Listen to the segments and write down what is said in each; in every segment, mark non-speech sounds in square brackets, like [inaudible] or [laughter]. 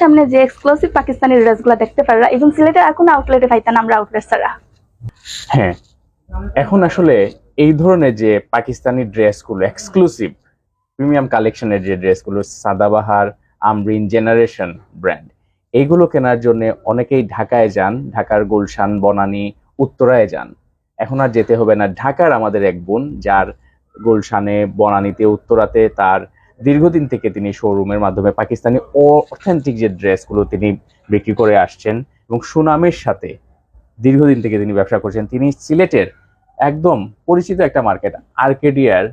সামনে যে এক্সক্লুসিভ পাকিস্তানি ড্রেসগুলো দেখতে পাররা এবং সিলেটের কোনো আউটলেটে পাইতেন আমরা আউটলেট ছাড়া। হ্যাঁ এখন আসলে এই ধরনের যে পাকিস্তানি ড্রেসগুলো এক্সক্লুসিভ প্রিমিয়াম কালেকশনের যে ড্রেসগুলো সাদাবাহার, আমরিন জেনারেশন ব্র্যান্ড এইগুলো কেনার জন্য অনেকেই ঢাকায় যান, ঢাকার গুলশান, বনানী, উত্তরায় যান। এখন আর যেতে হবে না। ঢাকার আমাদের এক বোন, যার গুলশানে, বনানীতে, উত্তরাতে তার দীর্ঘদিন থেকে তিনি শোরুমের মাধ্যমে পাকিস্তানি অথেন্টিক যে ড্রেসগুলো তিনি বিক্রি করে আসছেন এবং সুনামের সাথে দীর্ঘদিন থেকে তিনি ব্যবসা করছেন, তিনি সিলেটের একদম পরিচিত একটা মার্কেট আর্কেডিয়ার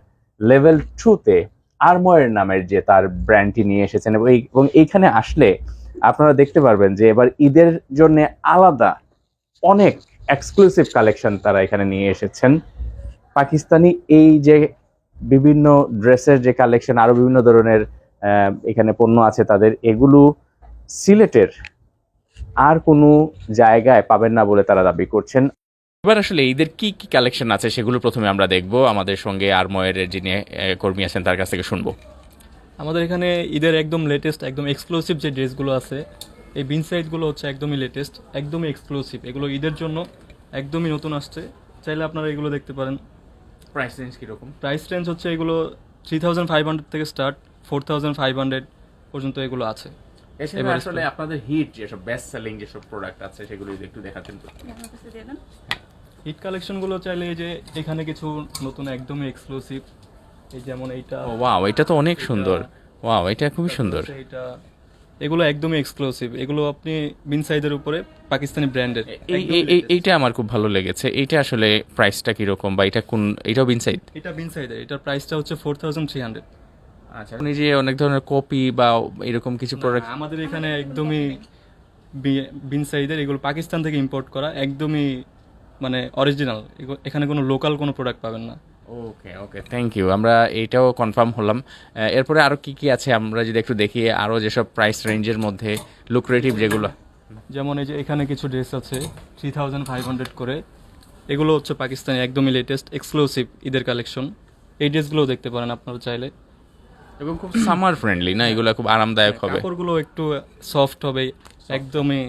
লেভেল টুতে আরময়ের নামের যে তার ব্র্যান্ডটি নিয়ে এসেছেন এবং এই- এবং এইখানে আসলে আপনারা দেখতে পারবেন যে এবার ঈদের জন্য আলাদা অনেক এক্সক্লুসিভ কালেকশন তারা এখানে নিয়ে এসেছেন। পাকিস্তানি এই যে বিভিন্ন ড্রেসের যে কালেকশন আরও বিভিন্ন ধরনের এখানে পণ্য আছে তাদের এগুলো সিলেটের আর কোনো জায়গায় পাবেন না বলে তারা দাবি করছেন। এবার আসলে ঈদের কি কি কালেকশন আছে সেগুলো প্রথমে আমরা দেখব। আমাদের সঙ্গে আরময়ের যিনি কর্মী আছেন তার কাছ থেকে শুনব। আমাদের এখানে ঈদের একদম লেটেস্ট একদম এক্সক্লুসিভ যে ড্রেসগুলো আছে এই বিন সাইজগুলো হচ্ছে একদমই লেটেস্ট একদমই এক্সক্লুসিভ এগুলো ঈদের জন্য একদমই নতুন আসছে। চাইলে আপনারা এগুলো দেখতে পারেন। প্রাইস রেঞ্জ কীরকম? প্রাইস রেঞ্জ হচ্ছে এগুলো থ্রি থাউজেন্ড ফাইভ হান্ড্রেড থেকে start four thousand five hundred পর্যন্ত এগুলো আছে। এছাড়া আসলে আপনাদের হিট যেসব বেস্ট সেলিং যেসব প্রোডাক্ট আছে সেগুলো যদি একটু দেখাচ্ছেন তো। হিট কালেকশনগুলো চাইলে এই যে এখানে কিছু নতুন একদমই এক্সক্লুসিভ এই যেমন এইটা। ওয়াও এটা তো অনেক সুন্দর। ওয়াও এটা খুবই সুন্দর। এইটা এগুলো একদমই এক্সক্লুসিভ এগুলো আপনি বিন সাইজের উপরে পাকিস্তানি ব্র্যান্ডের এই এই- এই এইটা আমার খুব ভালো লেগেছে। এইটা আসলে প্রাইসটা কীরকম বা এটা কোন এটাও বিনসাইড এটা বিন সাইডের এটার প্রাইসটা হচ্ছে ফোর থাউজেন্ড থ্রি হান্ড্রেড আচ্ছা আপনি যে অনেক ধরনের কপি বা এরকম কিছু প্রোডাক্ট আমাদের এখানে একদমই বিন সাইজের এগুলো পাকিস্তান থেকে ইম্পোর্ট করা একদমই মানে অরিজিনাল এখানে কোনো লোকাল কোনো প্রোডাক্ট পাবেন না। ওকে ওকে থ্যাংক ইউ আমরা এইটাও কনফার্ম হলাম। এরপরে আরও কি কি আছে আমরা যদি একটু দেখি আরও যেসব প্রাইস রেঞ্জের মধ্যে লুক্রেটিভ যেগুলো। যেমন এই যে এখানে কিছু ড্রেস আছে থ্রি থাউজেন্ড ফাইভ হান্ড্রেড করে। এগুলো হচ্ছে পাকিস্তানি একদমই লেটেস্ট এক্সক্লুসিভ ঈদের কালেকশন এই ড্রেসগুলোও দেখতে পারেন আপনারা চাইলে। এবং খুব সামার ফ্রেন্ডলি না? এগুলো খুব আরামদায়ক হবে। কাপড়গুলো একটু সফট হবে একদমই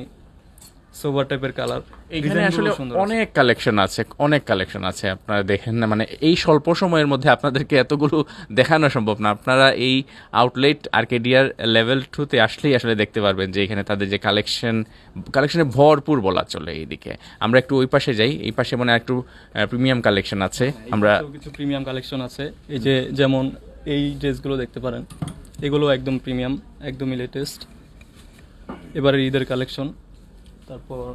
সোভার টাইপের কালার এখানে আসলে অনেক কালেকশন আছে অনেক কালেকশন আছে আপনারা দেখেন না মানে এই স্বল্প সময়ের মধ্যে আপনাদেরকে এতগুলো দেখানো সম্ভব না। আপনারা এই আউটলেট আর্কেডিয়ার লেভেল টুতে আসলেই আসলে দেখতে পারবেন যে এখানে তাদের যে কালেকশন কালেকশনে ভরপুর বলা চলে এইদিকে। আমরা একটু ওই পাশে যাই এই পাশে মানে একটু প্রিমিয়াম কালেকশন আছে। আমরা আমরা কিছু প্রিমিয়াম কালেকশন আছে। এই যে যেমন এই ড্রেসগুলো দেখতে পারেন এগুলো একদম প্রিমিয়াম একদমই লেটেস্ট এবারে ঈদের কালেকশন তারপর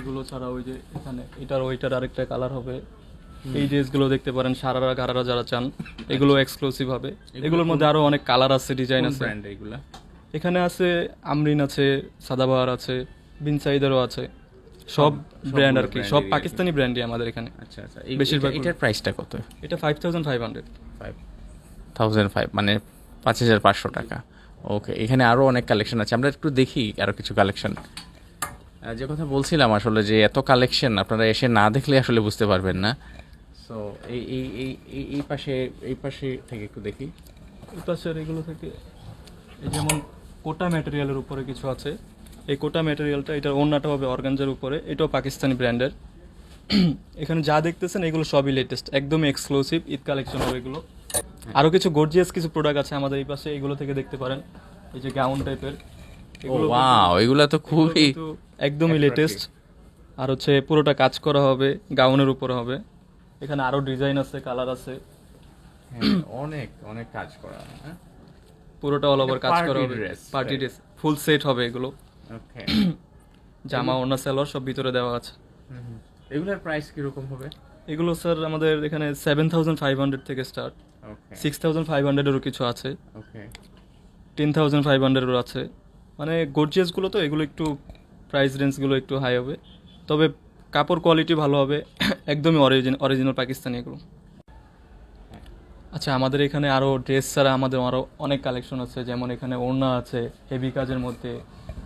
এগুলো ছাড়া ওই যে এখানে এটার ওইটার আরেকটা কালার হবে। এই ড্রেসগুলো দেখতে পারেন সারারা গারারা যারা চান এগুলো এক্সক্লুসিভ হবে। এগুলোর মধ্যে আরও অনেক কালার আছে ডিজাইন আছে। ব্র্যান্ড এগুলা? এখানে আছে আমরিন আছে সাদাবাহার আছে বিনসাইদেরও আছে। সব ব্র্যান্ড আর কি সব পাকিস্তানি ব্র্যান্ডই আমাদের এখানে। আচ্ছা আচ্ছা। বেশিরভাগ এটার প্রাইসটা কত? এটা five thousand five hundred five thousand five মানে পাঁচ হাজার পাঁচশো টাকা। ওকে এখানে আরও অনেক কালেকশন আছে। আমরা একটু দেখি আরও কিছু কালেকশন যে কথা বলছিলাম আসলে যে এত কালেকশন আপনারা এসে না দেখলে আসলে বুঝতে পারবেন না। সো এই এই এই, এই- পাশে, এই পাশে থেকে একটু দেখি। এই পাশের এগুলো থেকে। এই যেমন কোটা ম্যাটেরিয়ালের উপরে কিছু আছে। এই কোটা ম্যাটেরিয়ালটা এটার ওড়নাটা হবে অর্গানজার উপরে, এটাও পাকিস্তানি ব্র্যান্ডের এখানে যা দেখতেছেন, এগুলো সবই লেটেস্ট একদমই এক্সক্লুসিভ ঈদ কালেকশন হবে এগুলো। আরও কিছু গর্জিয়াস কিছু প্রোডাক্ট আছে আমাদের এই পাশে, এগুলো থেকে দেখতে পারেন। এই যে গাউন টাইপের ওয়াও এগুলো তো খুবই একদমই লেটেস্ট আর হচ্ছে পুরোটা কাজ করা হবে গাউনের উপরে হবে। এখানে আরও ডিজাইন আছে কালার আছে। হ্যাঁ, অনেক অনেক কাজ করা হ্যাঁ? পুরোটা অল ওভার কাজ করা হবে। পার্টি ড্রেস ফুল সেট হবে এগুলো। ওকে [clears throat] জামা ওড়না সালোয়ার সব ভিতরে দেওয়া আছে। এগুলোর প্রাইস কীরকম হবে? এগুলো স্যার আমাদের এখানে সেভেন থাউজেন্ড ফাইভ হান্ড্রেড থেকে start okay six thousand five হান্ড্রেডেরও কিছু আছে। ওকে টেন থাউজেন্ড ফাইভ হান্ড্রেডেরও আছে। মানে গর্জিয়াসগুলো তো এগুলো একটু প্রাইস রেঞ্জগুলো একটু হাই হবে। তবে কাপড় কোয়ালিটি ভালো হবে একদমই অরিজিন অরিজিনাল পাকিস্তানি এগুলো। আচ্ছা আমাদের এখানে আরও ড্রেস ছাড়া আমাদের আরও অনেক কালেকশন আছে যেমন এখানে ওড়না আছে হেভি কাজের মধ্যে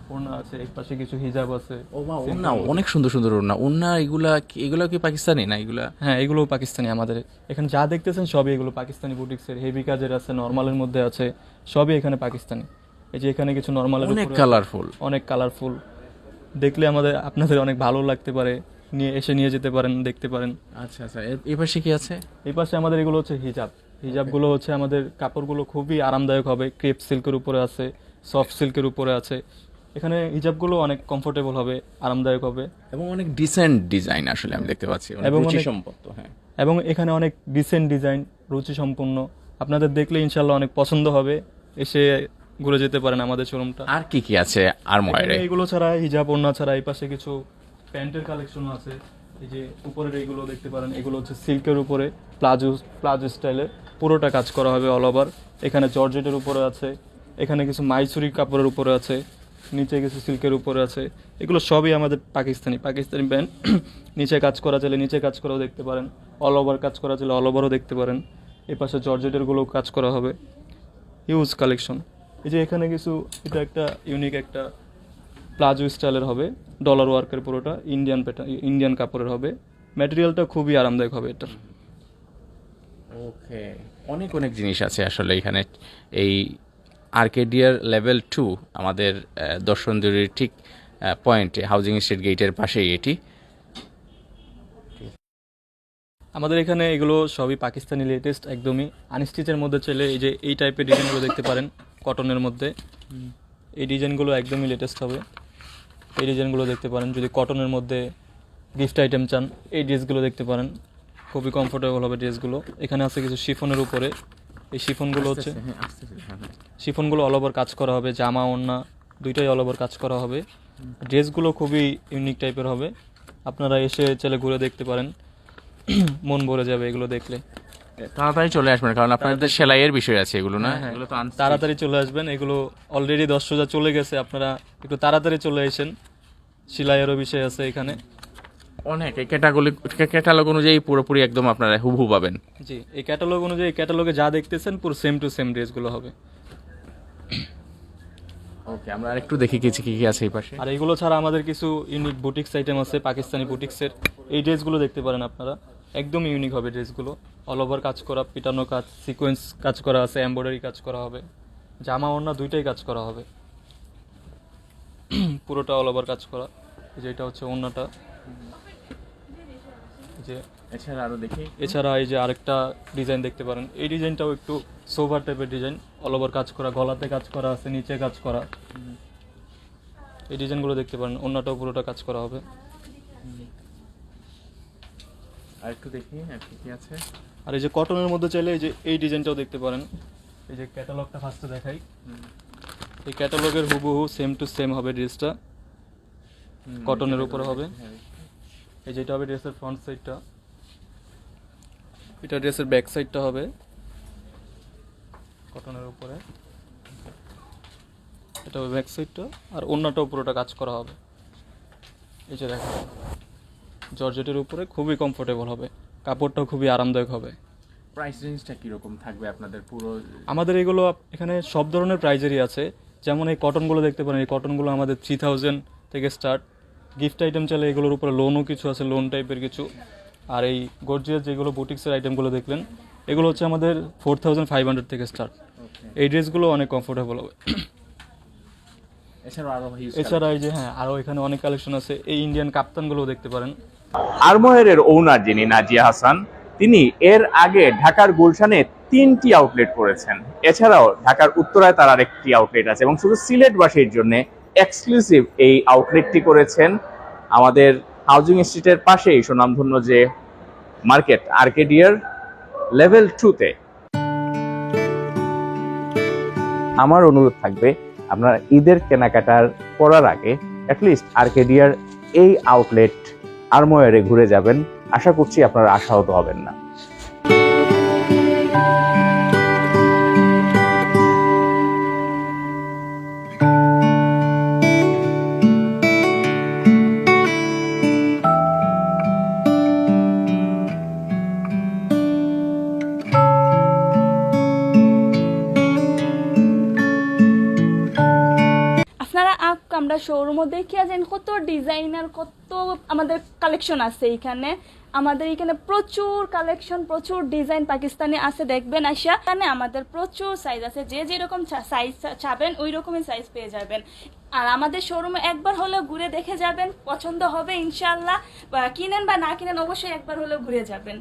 ওড়না আছে এক পাশে কিছু হিজাব আছে। ও বা ওন্না অনেক সুন্দর সুন্দর ওড়না। ওড়না এগুলা কি- এগুলা কি পাকিস্তানি না এগুলা? হ্যাঁ এগুলো পাকিস্তানি আমাদের। এখানে যা দেখতেছেন সবই এগুলো পাকিস্তানি বুটিক্সের হেভি কাজের আছে নর্মালের মধ্যে আছে সবই এখানে পাকিস্তানি। এই যে এখানে কিছু নর্মালের অনেক কালারফুল অনেক কালারফুল দেখলে আমাদের আপনাদের অনেক ভালো লাগতে পারে। নিয়ে এসে নিয়ে যেতে পারেন দেখতে পারেন। আচ্ছা আচ্ছা। এই পাশে কি আছে? এই পাশে আমাদের এগুলো হচ্ছে হিজাব হিজাবগুলো হচ্ছে আমাদের কাপড়গুলো খুবই আরামদায়ক হবে। ক্রেপ সিল্কের উপরে আছে সফট সিল্কের উপরে আছে। এখানে হিজাবগুলো অনেক কমফোর্টেবল হবে আরামদায়ক হবে। এবং অনেক ডিসেন্ট ডিজাইন আসলে আমি দেখতে পাচ্ছি। এবং সম্পন্ন হ্যাঁ। এবং এখানে অনেক ডিসেন্ট ডিজাইন রুচি সম্পূর্ণ আপনাদের দেখলে ইনশাল্লাহ অনেক পছন্দ হবে। এসে ঘুরে যেতে পারেন আমাদের শোরুমটা আর কি কি আছে আরময়ারে এখানে এগুলো ছাড়া হিজাব ওড়না ছাড়া এই পাশে কিছু প্যান্টের কালেকশনও আছে। এই যে উপরের এইগুলো দেখতে পারেন এগুলো হচ্ছে সিল্কের উপরে প্লাজো প্লাজো স্টাইলে পুরোটা কাজ করা হবে অল ওভার এখানে জর্জেটের উপরে আছে এখানে কিছু মাইসুরি কাপড়ের উপরে আছে নিচে কিছু সিল্কের উপরে আছে। এগুলো সবই আমাদের পাকিস্তানি পাকিস্তানি ব্যান্ড [clears throat] নিচে কাজ করা চাইলে নিচে কাজ করাও দেখতে পারেন। অল ওভার কাজ করা চাইলে অল ওভারও দেখতে পারেন। এই পাশে জর্জেটেরগুলো কাজ করা হবে। হিউজ কালেকশন এই যে এখানে কিছু এটা একটা ইউনিক একটা প্লাজো স্টাইলের হবে ডলার ওয়ার্কের পুরোটা ইন্ডিয়ান প্যাটার্ন ইন্ডিয়ান কাপড়ের হবে। ম্যাটেরিয়ালটা খুবই আরামদায়ক হবে এটার। ওকে অনেক অনেক জিনিস আছে আসলে এখানে। এই আর্কেডিয়ার লেভেল টু আমাদের দর্শনদুরির ঠিক পয়েন্টে হাউজিং স্টেট গেটের পাশেই এটি। আমাদের এখানে এগুলো সবই পাকিস্তানি লেটেস্ট একদমই। আনস্টিচের মধ্যে চলে এই যে এই টাইপের ডিজাইনগুলো দেখতে পারেন। কটনের মধ্যে। এই ডিজাইনগুলো একদমই লেটেস্ট হবে। এই ডিজাইনগুলো দেখতে পারেন যদি কটনের মধ্যে গিফট আইটেম চান এই ড্রেসগুলো দেখতে পারেন। খুবই কমফোর্টেবল হবে ড্রেসগুলো এখানে আছে কিছু শিফনের উপরে। এই শিফনগুলো হচ্ছে শিফনগুলো অল ওভার কাজ করা হবে জামা ওড়না দুইটাই অল ওভার কাজ করা হবে। ড্রেসগুলো খুবই ইউনিক টাইপের হবে। আপনারা এসে চলে ঘুরে দেখতে পারেন। [clears throat] মন ভরে যাবে এগুলো দেখলে। তাড়াতাড়ি চলে আসবেন কারণ আপনাদের সেলাইয়ের বিষয় আছে এগুলো না? এগুলো তো তাড়াতাড়ি চলে আসবেন এগুলো অলরেডি দশ হাজার চলে গেছে আপনারা একটু তাড়াতাড়ি চলে আসেন। সেলাইয়েরও বিষয় আছে এখানে। অনেক এই ক্যাটাগরি ক্যাটালগ অনুযায়ী পুরোপুরি একদম আপনারা হুবহু পাবেন। জি এই ক্যাটালগ অনুযায়ী ক্যাটালগে যা দেখতেছেন পুরো সেম টু সেম ড্রেসগুলো হবে। ওকে আমরা আরেকটু দেখি কিছু কি কি আছে এই পাশে। আর এগুলো ছাড়া আমাদের কিছু ইউনিক বুটিক্স আইটেম আছে পাকিস্তানি বুটিক্সের এই ড্রেসগুলো দেখতে পারেন আপনারা। একদম ইউনিক হবে ড্রেসগুলো অল ওভার কাজ করা পিটানো কাজ সিকোয়েন্স কাজ করা আছে এমব্রয়ডারি কাজ করা হবে জামা ওড়না দুইটাই কাজ করা হবে। [clears throat] পুরোটা অল ওভার কাজ করা। এই যে এটা হচ্ছে ওড়নাটা। যে এছাড়া আরও দেখি এছাড়া এই যে আরেকটা ডিজাইন দেখতে পারেন। এই ডিজাইনটাও একটু সোভার টাইপের ডিজাইন অল ওভার কাজ করা গলাতে কাজ করা আছে নিচে কাজ করা। এই ডিজাইনগুলো দেখতে পারেন অন্যটাও পুরোটা কাজ করা হবে। আরেকটু দেখি আর কি কি আছে। আর এই যে কটনের মধ্যে চাইলে এই যে এই ডিজাইনটাও দেখতে পারেন। এই যে ক্যাটালগটা ফার্স্টে দেখাই। এই ক্যাটালগের হুবহু সেম টু সেম হবে ড্রেসটা কটনের উপরে হবে। এই যেটা হবে ড্রেসের ফ্রন্ট সাইডটা এটা ড্রেসের ব্যাক সাইডটা হবে। কটনের উপরে। এটা হবে ব্যাক সাইডটা আর অন্যটাও পুরোটা কাজ করা হবে। এই যে দেখো জর্জেটের উপরে খুবই কমফোর্টেবল হবে। কাপড়টাও খুবই আরামদায়ক হবে। প্রাইস রেঞ্জটা কীরকম থাকবে আপনাদের পুরো? আমাদের এগুলো এখানে সব ধরনের প্রাইজেরই আছে। যেমন এই কটনগুলো দেখতে পারেন এই কটনগুলো আমাদের থ্রি থাউজেন্ড থেকে স্টার্ট গিফট আইটেম চাইলে এগুলোর উপরে লোনও কিছু আছে লোন টাইপের কিছু। আর এই গর্জিয়াস যেগুলো বুটিক্সের আইটেমগুলো দেখলেন এগুলো হচ্ছে আমাদের ফোর থাউজেন্ড ফাইভ হান্ড্রেড থেকে স্টার্ট এই ড্রেসগুলো অনেক কমফোর্টেবল হবে। এছাড়া এই যে হ্যাঁ আরও এখানে অনেক কালেকশন আছে। এই ইন্ডিয়ান কাপ্তানগুলোও দেখতে পারেন। আরমোহের ওনার যিনি নাজিয়া হাসান, তিনি এর আগে ঢাকার গুলশানে তিনটি আউটলেট করেছেন। এছাড়াও ঢাকার উত্তরায় তার আরেকটি আউটলেট আছে এবং শুধু সিলেটবাসীর জন্য এক্সক্লুসিভ এই আউটলেটটি করেছেন আমাদের হাউজিং স্ট্রিটের পাশেই সুনামধন্য যে মার্কেট আর্কেডিয়ার লেভেল টুতে আমার অনুরোধ থাকবে, আপনারা ঈদের কেনাকাটার করার আগে অ্যাটলিস্ট আর্কেডিয়ার এই আউটলেট আরমোয়ারে ঘুরে যাবেন। আশা করছি আপনারা আশাহত হবেন না। শোরুমও দেখিয়া যান কত ডিজাইনার কত আমাদের কালেকশন আছে এখানে আমাদের এখানে প্রচুর কালেকশন প্রচুর ডিজাইন পাকিস্তানে আছে, দেখবেন আইসা। এখানে আমাদের প্রচুর সাইজ আছে, যে যেরকম সাইজ চাবেন ওই রকমই সাইজ পেয়ে যাবেন। আর আমাদের শোরুমে একবার হলেও ঘুরে দেখে যাবেন, পছন্দ হবে ইনশাল্লাহ কিনেন বা না কিনেন, অবশ্যই একবার হলেও ঘুরে যাবেন।